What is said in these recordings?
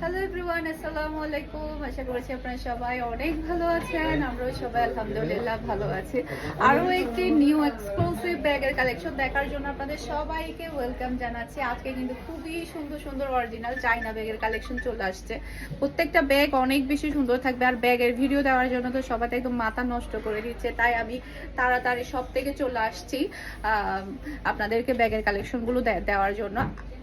Hello everyone আসসালামু আলাইকুম আশা করছি আপনারা সবাই অনেক ভালো আছেন। আমরাও সবাই আলহামদুলিল্লাহ ভালো আছি। আরও একটি নিউ এক্সক্লুসিভ ব্যাগের কালেকশন দেখার জন্য আপনাদের সবাইকে ওয়েলকাম জানাচ্ছি। আজকে কিন্তু খুবই সুন্দর সুন্দর অরিজিনাল চাইনা ব্যাগের কালেকশন চলে আসছে। প্রত্যেকটা ব্যাগ অনেক বেশি সুন্দর থাকবে আর ব্যাগের ভিডিও দেওয়ার জন্য তো সবাই তো একদম মাথা নষ্ট করে দিচ্ছে। তাই আমি তাড়াতাড়ি সব থেকে চলে আসছি আপনাদেরকে ব্যাগের কালেকশনগুলো দেওয়ার জন্য।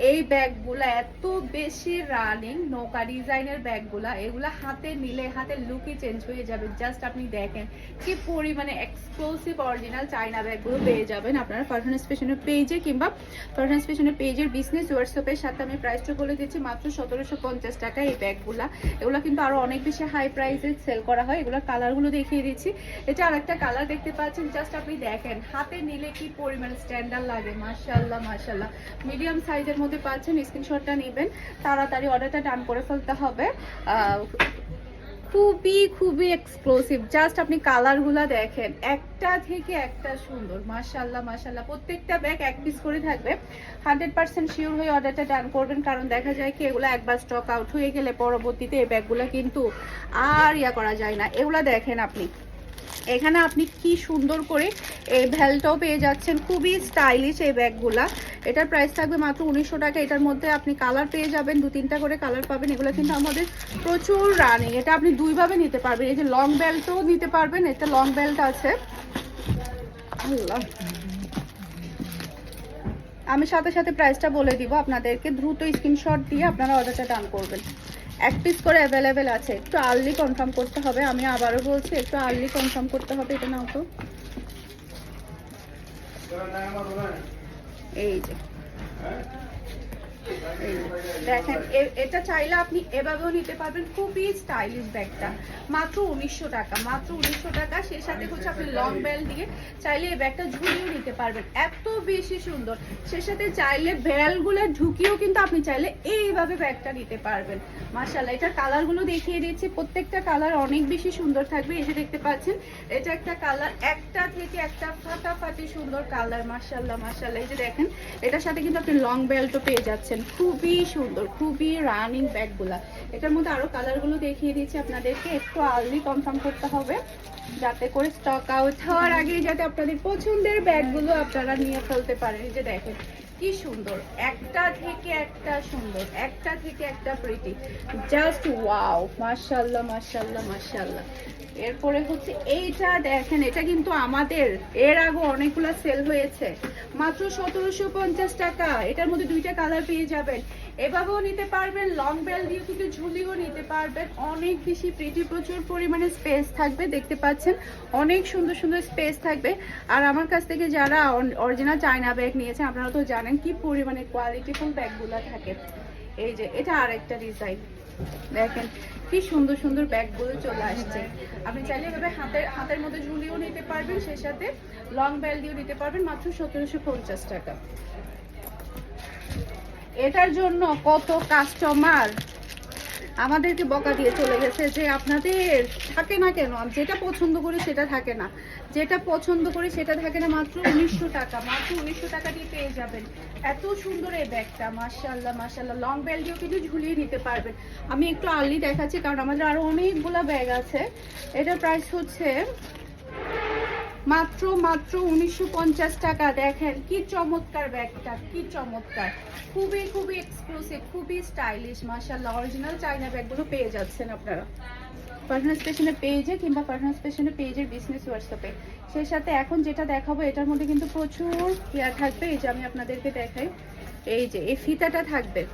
এই ব্যাগগুলো এত বেশি রানিং নৌকা ডিজাইনের ব্যাগগুলা, এগুলা হাতে নিলে হাতে লুকই চেঞ্জ হয়ে যাবে। জাস্ট আপনি দেখেন কি পরিমাণে এক্সক্লুসিভ অরিজিনাল চাইনা ব্যাগগুলো পেয়ে যাবেন আপনারা পারফরমেন্স স্পেশনের পেজে কিংবা পারফরমেন্স স্পেশনের পেজের বিজনেস হোয়াটসঅ্যাপের সাথে আমি প্রাইসটা বলে দিচ্ছি, মাত্র সতেরোশো পঞ্চাশ টাকা এই ব্যাগগুলা। এগুলো কিন্তু আরও অনেক বেশি হাই প্রাইসে সেল করা হয়। এগুলোর কালারগুলো দেখিয়ে দিচ্ছি। এটা আরেকটা কালার দেখতে পাচ্ছেন জাস্ট আপনি দেখেন, হাতে নিলে কি পরিমাণ স্ট্যান্ডার্ড লাগে মাশাল্লাহ মাশাল্লাহ মিডিয়াম সাইজের মধ্যে পাচ্ছেন স্ক্রিনশটটা নেবেন। তাড়াতাড়ি অর্ডারটা ডান করে ফেলতে হবে। খুবই খুবই এক্সক্লুসিভ জাস্ট আপনি কালারগুলা দেখেন। একটা থেকে একটা সুন্দর। মাশাল্লাহ মাশাল্লাহ প্রত্যেকটা ব্যাগ এক পিস করে থাকবে। হান্ড্রেড পার্সেন্ট শিওর হয়ে অর্ডারটা ডান করবেন, কারণ দেখা যায় কি, এগুলো একবার স্টক আউট হয়ে গেলে পরবর্তীতে এই ব্যাগগুলো কিন্তু আর ইয়া করা যায় না। এগুলা দেখেন আপনি। এখানে আপনি কি সুন্দর করে এই ভ্যালটাও পেয়ে যাচ্ছেন। খুবই স্টাইলিশ এই ব্যাগগুলা। এটার প্রাইস থাকবে মাত্র উনিশশো টাকা। এটার মধ্যে আপনি কালার পেয়ে যাবেন। দু তিনটা করে কালার পাবেন। এগুলো কিন্তু আমাদের প্রচুর রানিং এটা আপনি দুইভাবে নিতে পারবেন। এই যে লং বেল্টও নিতে পারবেন। এটা লং বেল্ট আছে। আল্লাহ। আমি সাথে সাথে প্রাইসটা বলে দিব আপনাদেরকে। দ্রুত স্ক্রিনশট দিয়ে আপনারা অর্ডারটা ডান করবেন। এক পিস করে অ্যাভেলেবেল আছে। একটু আর্লি কনফার্ম করতে হবে, আমি আবারও বলছি, একটু আর্লি কনফার্ম করতে হবে, এটা নাও তো। এই যে। দেখেন এটা চাইলে আপনি এভাবেও নিতে পারবেন। খুবই স্টাইলিশ ব্যাগটা। মাত্র উনিশশো টাকা, মাত্র উনিশশো টাকা। সেই সাথে হচ্ছে আপনি লং বেল দিয়ে চাইলে এই ব্যাগটা ঝুলিয়েও নিতে পারবেন। এত বেশি সুন্দর। সেই সাথে চাইলে বেলগুলো ঢুকিয়েও কিন্তু আপনি চাইলে এইভাবে ব্যাগটা নিতে পারবেন। মার্শাল্লাহ এটার কালারগুলো দেখিয়ে দিচ্ছি। প্রত্যেকটা কালার অনেক বেশি সুন্দর থাকবে। এই দেখতে পাচ্ছেন, এটা একটা কালার একটা থেকে একটা ফাটাফাটি সুন্দর কালার মার্শাল্লাহ মার্শাল্লাহ এই যে দেখেন, এটার সাথে কিন্তু আপনি লং বেল্টও পেয়ে যাচ্ছেন। খুবই সুন্দর, খুবই রানিং ব্যাগগুলা এটার মধ্যে আরও কালারগুলো দেখিয়ে দিচ্ছি আপনাদেরকে, একটু আর্লি কনফার্ম করতে হবে, যাতে করে স্টক আউট হওয়ার আগে যাতে আপনাদের পছন্দের ব্যাগগুলো আপনারা নিয়ে ফেলতে পারেন। যে দেখেন কি সুন্দর, একটা থেকে একটা সুন্দর, একটা থেকে একটা প্রিটি জাস্ট ওয়াও মাশাল্লাহ মাশাল্লাহ মাশাল্লাহ এরপরে হচ্ছে এইটা দেখেন, এটা কিন্তু আমাদের, এর আগে অনেকগুলো সেল হয়েছে। মাত্র সতেরোশো পঞ্চাশ টাকা, এটার মধ্যে দুইটা কালার পেয়ে যাবেন। এভাবেও নিতে পারবেন লং বেল দিয়ে কিন্তু ঝুলিও নিতে পারবেন। অনেক বেশি প্রিটি প্রচুর পরিমাণে স্পেস থাকবে, দেখতে পাচ্ছেন? অনেক সুন্দর সুন্দর স্পেস থাকবে। আর আমার কাছ থেকে যারা অরিজিনাল চায়না ব্যাগ নিয়েছে, আপনারা তো জানেন কি পরিমাণে কোয়ালিটিফুল ব্যাগগুলো থাকে। এই যে, এটা আরেকটা ডিজাইন দেখেন কি সুন্দর সুন্দর ব্যাগগুলো চলে আসছে। আপনি চাইলে এভাবে হাতের হাতের মধ্যে ঝুলিয়েও নিতে পারবেন, সেই সাথে লং বেল দিয়েও নিতে পারবেন মাত্র সতেরোশো পঞ্চাশ টাকা। এটার জন্য কত কাস্টমার আমাদেরকে বকা দিয়ে চলে গেছে যে আপনাদের থাকে না কেন? যেটা পছন্দ করি সেটা থাকে না। যেটা পছন্দ করি সেটা থাকে না, মাত্র উনিশশো টাকা, মাত্র উনিশশো টাকা দিয়ে পেয়ে যাবেন। এত সুন্দর এই ব্যাগটা মার্শাল্লাহ মার্শাল্লাহ লং বেল দিয়েও কিন্তু ঝুলিয়ে নিতে পারবেন। আমি একটু আর্লি দেখাচ্ছি, কারণ আমাদের আরও অনেকগুলো ব্যাগ আছে। এটার প্রাইস হচ্ছে মাত্র মাত্র উনিশশো পঞ্চাশ টাকা। দেখেন, কি চমৎকার ব্যাগটা, কি চমৎকার। খুবই খুবই এক্সক্লুসিভ খুবই স্টাইলিশ মাশাল্লাহ অরিজিনাল চাইনা ব্যাগগুলো পেয়ে যাচ্ছেন আপনারা। পার্সোনাল স্টেশনের পেজে কিংবা পার্সোনাল স্টেশনের পেজের বিজনেস হোয়াটসঅ্যাপে সেই সাথে এখন যেটা দেখাবো, এটার মধ্যে কিন্তু প্রচুর ইয়া থাকবে। এই যে আমি আপনাদেরকে দেখাই। এই যে, এই ফিতাটা থাকবে।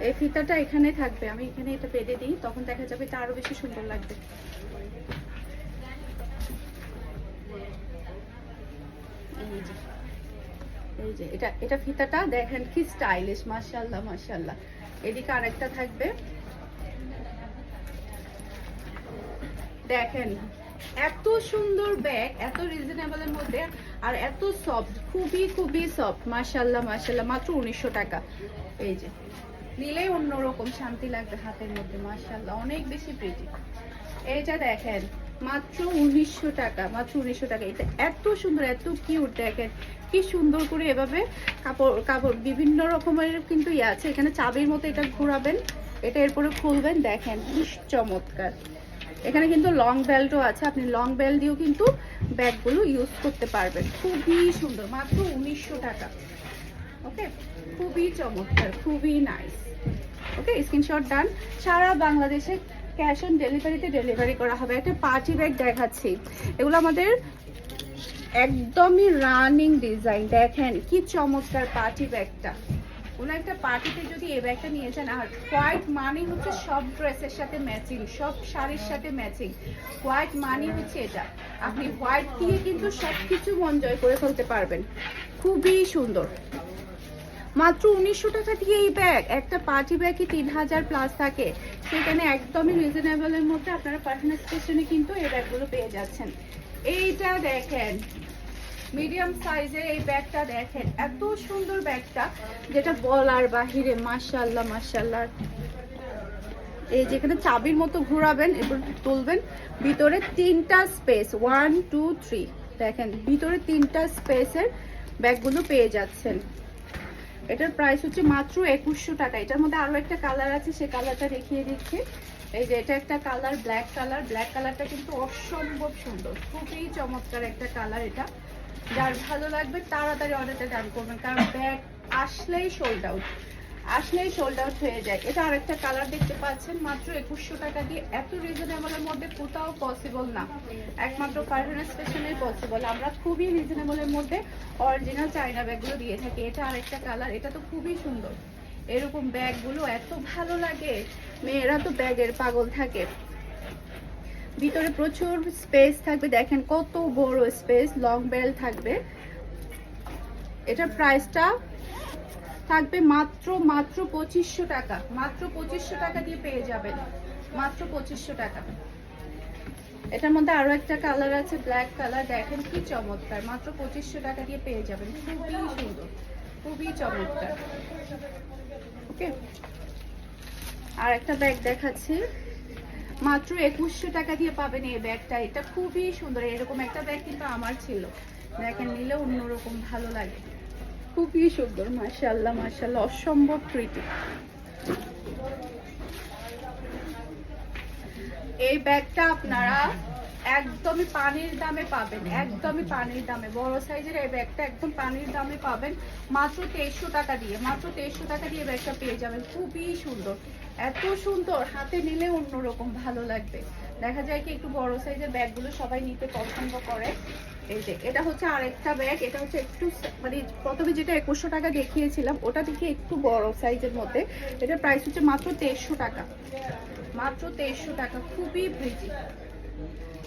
এই ফিতাটা এখানে থাকবে। আমি এখানে এটা পেতে দিই, তখন দেখা যাবে এটা আরও বেশি সুন্দর লাগবে। দেখেন কি স্টাইলিশ মাশাআল্লাহ মাশাআল্লাহ। এদিকে আরেকটা থাকবে। দেখেন, এত সুন্দর ব্যাগ এত রিজনেবলের মধ্যে, আর এত সফট খুবই খুবই সফট মাশাআল্লাহ মাশাআল্লাহ, মাত্র উনিশশো টাকা। এই যে, নিলেই অন্যরকম শান্তি লাগবে হাতের মধ্যে, মাশাআল্লাহ, অনেক বেশি প্রিটি এইটা দেখেন মাত্র উনিশশো টাকা, মাত্র উনিশশো টাকা। এটা এত সুন্দর, এত কিউট দেখেন। কি সুন্দর করে এভাবে কাপড় কাপড়, বিভিন্ন রকমের কিন্তু ইয়ে আছে। এখানে চাবির মতো এটা ঘোরাবেন, এটা এরপরে খুলবেন, দেখেন কি চমৎকার। এখানে কিন্তু লং বেল্টও আছে। আপনি লং বেল্ট দিয়েও কিন্তু ব্যাগগুলো ইউজ করতে পারবেন। খুবই সুন্দর, মাত্র উনিশশো টাকা। ওকে খুবই চমৎকার, খুবই নাইস ওকে স্ক্রিনশট ডান সারা বাংলাদেশে ক্যাশ অন ডেলিভারিতে ডেলিভারি করা হবে। একটা পার্টি ব্যাগ দেখাচ্ছি। এগুলো আমাদের একদমই রানিং ডিজাইন। দেখেন কি চমৎকার পার্টি ব্যাগটা। কোনো একটা পার্টিতে যদি এই ব্যাগটা নিয়ে যান, আর হোয়াইট মানি হচ্ছে সব ড্রেসের সাথে ম্যাচিং সব শাড়ির সাথে ম্যাচিং হোয়াইট মানি হচ্ছে এটা। আপনি হোয়াইট দিয়ে কিন্তু সব কিছু মন জয় করে ফেলতে পারবেন। খুবই সুন্দর। মাত্র উনিশশো টাকা দিয়ে এই ব্যাগ একটা পার্টি ব্যাগই তিন হাজার প্লাস থাকে। সেখানে একদমই রিজনেবলের মধ্যে আপনারা পার্সোনাল স্টেশনে কিন্তু এই ব্যাগগুলো পেয়ে যাচ্ছেন। এইটা দেখেন মিডিয়াম সাইজের এই ব্যাগটা দেখেন, এত সুন্দর ব্যাগটা যেটা বলার বাহিরে মাশাল্লাহ মাশাল্লাহ এই যেখানে চাবির মতো ঘোরাবেন, এরপর তুলবেন, ভিতরে তিনটা স্পেস ওয়ান টু থ্রি দেখেন, ভিতরে তিনটা স্পেসের ব্যাগগুলো পেয়ে যাচ্ছেন। এটার প্রাইস হচ্ছে মাত্র একুশশো টাকা। এটার মধ্যে আরও একটা কালার আছে, সে কালারটা দেখিয়ে দিচ্ছি। এই যে এটা একটা কালার ব্ল্যাক কালার ব্ল্যাক কালারটা কিন্তু অসম্ভব সুন্দর। খুবই চমৎকার একটা কালার এটা। যার ভালো লাগবে তাড়াতাড়ি অর্ডারটা ডান করবেন, কারণ ব্যাগ আসলেই সোল্ড আউট আসলেই সোল্ড আউট হয়ে যায়। এটা আরেকটা কালার দেখতে পাচ্ছেন, মাত্র একুশশো টাকা দিয়ে। এত রিজনেবলের মধ্যে কোথাও পসিবল না। একমাত্র ফারহানা স্টেশনে পসিবল আমরা খুবই রিজনেবলের মধ্যে অরিজিনাল চাইনা ব্যাগগুলো দিয়ে থাকি। এটা আরেকটা কালার এটা তো খুবই সুন্দর। এরকম ব্যাগগুলো এত ভালো লাগে। মেয়েরা তো ব্যাগের পাগল থাকে। ভিতরে প্রচুর স্পেস থাকবে। দেখেন কত বড় স্পেস লং বেল থাকবে। এটার প্রাইসটা থাকবে মাত্র মাত্র পঁচিশশো টাকা। মাত্র পঁচিশশো টাকা দিয়ে পেয়ে যাবেন। মাত্র পঁচিশশো টাকা। এটার মধ্যে আরও একটা কালার আছে ব্ল্যাক কালার দেখেন কি চমৎকার। মাত্র পঁচিশশো টাকা দিয়ে পেয়ে যাবেন। খুবই সুন্দর। খুবই চমৎকার। ওকে। আর একটা ব্যাগ দেখাচ্ছি। মাত্র একুশশো টাকা দিয়ে পাবেন এই ব্যাগটা। এটা খুবই সুন্দর। এরকম একটা ব্যাগ কিন্তু আমার ছিল। দেখেন নিলে অন্যরকম ভালো লাগে। খুবই সুন্দর মার্শাল্লাহ মার্শাল্লাহ অসম্ভব প্রীতি এই ব্যাগটা আপনারা একদমই পানির দামে পাবেন, একদমই পানির দামে। বড় সাইজের এই ব্যাগটা একদম পানির দামে পাবেন। মাত্র তেইশশো টাকা দিয়ে, মাত্র তেইশশো টাকা দিয়ে ব্যাগটা পেয়ে যাবেন। খুবই সুন্দর। এত সুন্দর, হাতে নিলে অন্যরকম ভালো লাগবে। দেখা যায় কি একটু বড় সাইজের ব্যাগগুলো সবাই নিতে পছন্দ করে। এই যে, এটা হচ্ছে আরেকটা ব্যাগ, এটা হচ্ছে একটু মানে প্রথমে যেটা একুশশো টাকা দেখিয়েছিলাম, ওটা থেকে একটু বড় সাইজের মধ্যে। এটার প্রাইস হচ্ছে মাত্র তেইশশো টাকা। মাত্র তেইশশো টাকা, খুবই প্রিটি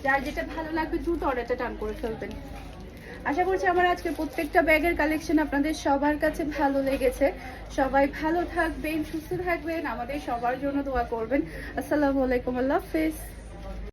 যার যেটা ভালো লাগবে, দ্রুত অর্ডারটা টান করে ফেলবেন। আশা করছি আমার আজকে প্রত্যেকটা ব্যাগের কালেকশন আপনাদের সবার কাছে ভালো লেগেছে। সবাই ভালো থাকবেন, সুস্থ থাকবেন, আমাদের সবার জন্য দোয়া করবেন। আসসালামু আলাইকুম, আল্লাহ হাফেজ।